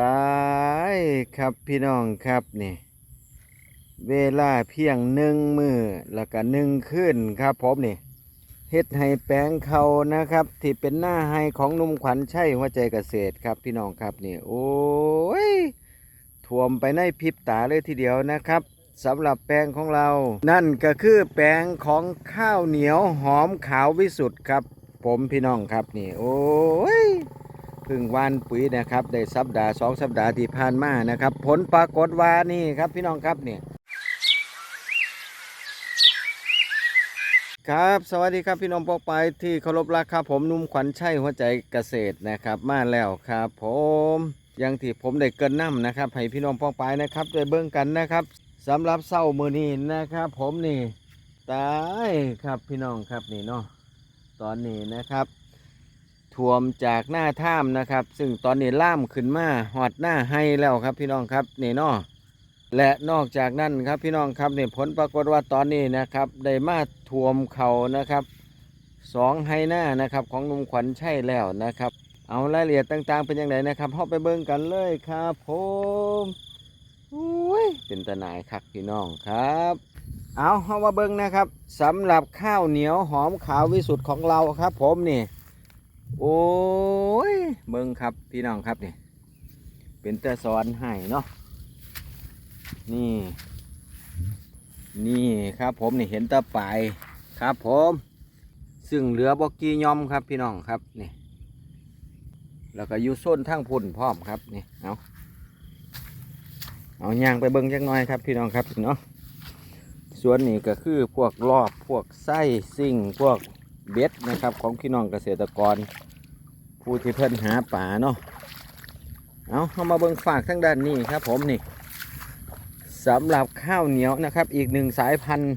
ตายครับพี่น้องครับนี่เวลาเพียงหนึ่งมือแล้วก็หนึ่งขึ้นครับผมนี่เฮ็ดให้แปลงเขานะครับ ที่เป็นหน้าให้ของนุ่มขวัญใชัยหัวใจเกษตรครับพี่น้องครับนี่โอ้ยท่วมไปในพริบตาเลยทีเดียวนะครับสำหรับแปลงของเรา นั่นก็คือแปลงของข้าวเหนียวหอมขาววิสุทธ์ครับ ผมพี่น้องครับนี่โอ้ย เพึ่งวานปุ๋ยนะครับได้สัปดาห์สองสัปดาห์ที่ผ่านมานะครับ ผลปรากฏว่านี่ครับพี่น้องครับเนี่ยครับ สวัสดีครับพี่น้องปอกไปที่เคารพรักครับผมนุ่มขวัญชัยหัวใจเกษตรนะครับ มาแล้วครับผมยังที่ผมได้เกินน้ำนะครับ ให้พี่น้องปอกไปนะครับได้เบิ่งกันนะครับสำหรับเศร้ามือนี้นะครับ ผมนี่ตายครับพี่น้องครับนี่เนาะตอนนี้นะครับ ท่วมจากหน้าถ้ำนะครับ ซึ่งตอนนี้ล่ามขึ้นมาหอดหน้าให้แล้วครับพี่น้องครับนี่นาะและนอกจากนั้นครับพี่น้องครับนี่ผลปรากฏว่าตอนนี้นะครับได้มาท่วมเขานะครับสองให้หน้านะครับของนุ่มขวัญใช่แล้วนะครับ เอารายละเอียดต่างๆเป็นยังไงนะครับเข้าไปเบิ่งกันเลยครับผมอุ้ยเป็นตาหนายคักพี่น้องครับ เอาเข้ามาเบิ่งนะครับสำหรับข้าวเหนียวหอมขาววิสุทธ์ของเราครับ ผมนี่ โอ้ยเบิ่งครับพี่น้องครับนี่เป็นแต่สอนให้เนาะนี่ นี่ครับผมนี่เห็นตะปายครับผมซึ่งเหลือบอกกี้ยอมครับพี่น้องครับนี่แล้วก็ยู่โซนทั้งพุ่นพร้อมครับนี่เอาเอาย่างไปเบิ่งจักหน่อยครับพี่น้องครับเนาะส่วนนี้ก็คือพวกรอบพวกไส้ซิ่งพวก เบ็ดนะครับ ของพี่น้องเกษตรกร ผู้ที่เพิ่นหาป่าเนาะเอาเข้ามาเบิ่งฝากทั้งด้านนี้ครับ ผมนี่สำหรับข้าวเหนียวนะครับ อีกหนึ่งสายพันธุ์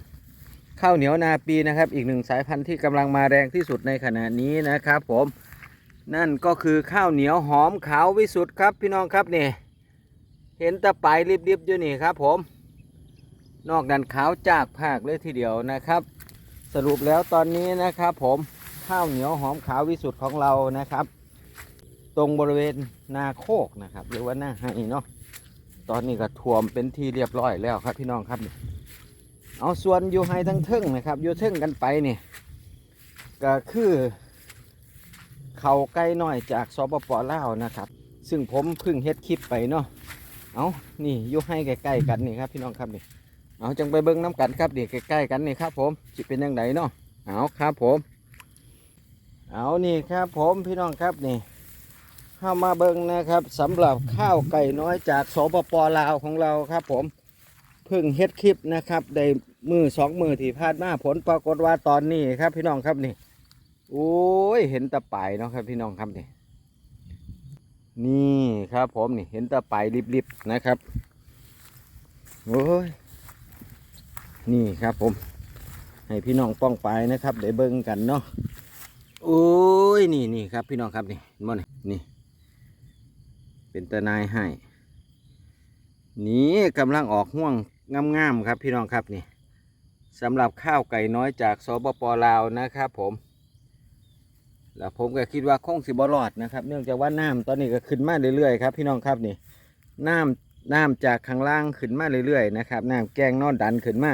ข้าวเหนียวนาปีนะครับ อีกหนึ่งสายพันธุ์ที่กำลังมาแรงที่สุดในขณะนี้นะครับ ผมนั่นก็คือข้าวเหนียวหอมขาววิสุทธ์ครับ พี่น้องครับนี่เห็นตะไปริบๆอยู่นี่ครับ ผม นอกนั้นขาวจากภาคเลยทีเดียวนะครับ รุปแล้วตอนนี้นะครับ ผมข้าวเหนียวหอมขาววิสุทธ์ของเรานะครับ ตรงบริเวณนาโคกนะครับ หรือว่าหน้าไห้เนาะตอนนี้ก็ท่วมเป็นที่เรียบร้อยแล้วครับพี่น้องครับ เอาส่วนอยู่ไฮทั้งเทึ่งนะครับอยู่เทึ่งกันไปเนี่ยก็คือเขาใกล้น้อยจากสปปลาวนะครับ ซึ่งผมเพิ่งเฮ็ดคลิปไปเนาะเอานี่อยู่ให้ใกล้ๆกันนี่ครับพี่น้องครับนี่ เอาจังไปเบิ้งน้ำกันครับเดี๋ยวใกล้ๆกันนี่ครับ ผมจิเป็นยังไงเนาะเอาครับผม เอานี่ครับผมพี่น้องครับนี่เข้ามาเบิ้งนะครับสำหรับข้าวไก่น้อยจากสปปลาวของเราครับ ผมเพิ่งเฮ็ดคลิปนะครับได้มือสองมือที่พลาดมาผลปรากฏว่าตอนนี้ครับ พี่น้องครับนี่โอ้ยเห็นตะไบเนาะครับ พี่น้องครับนี่นี่ครับผมนี่เห็นตะไบริบๆนะครับโอ้ย นี่ครับผม ให้พี่น้องป้องไปนะครับได้เบิ่งกันเนาะโอ้ยนี่นี่ครับ พี่น้องครับนี่มันนี่ เป็นตะนายให้นี่กำลังออกห่วงงามๆครับ พี่น้องครับนี่สำหรับข้าวไก่น้อยจากสปปลาวนะครับผมแล้วผมก็คิดว่าคงสิบรอดนะครับ เนื่องจากว่าน้ำตอนนี้ก็ขึ้นมาเรื่อยๆครับพี่น้องครับนี่น้ำน้ำจากข้างล่างขึ้นมาเรื่อยๆนะครับน้ำแกงนอนดันขึ้นมา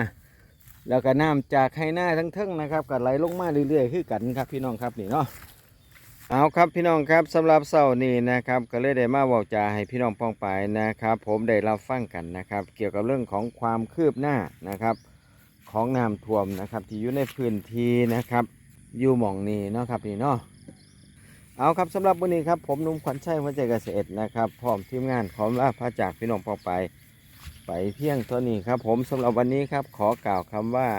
แล้วก็น้ำจากไห้หน้าทั้งเทิงนะครับก็ไหลลงมาเรื่อยๆคือกันครับพี่น้องครับนี่เนาะเอาครับพี่น้องครับสำหรับเสาร์นี้นะครับก็เลยได้มาบอกจ่าให้พี่น้องป้องไปนะครับ ผมได้รับฟังกันนะครับ เกี่ยวกับเรื่องของความคืบหน้านะครับของน้ำท่วมนะครับที่อยู่ในพื้นที่นะครับอยู่หม่องนี้เนาะครับนี่เนาะเอาครับสำหรับวันนี้ครับผมนุ่มขวัญชัยหัวใจเกษตรนะครับพร้อมทีมงานขอลาพระจากพี่น้องป้องไป ไปเพียงเท่านี้ครับผมสำหรับวันนี้ครับขอกล่าวคำว่า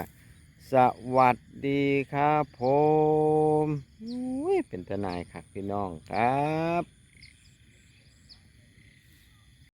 สวัสดีครับผมเป็นทนายครับพี่น้องครับ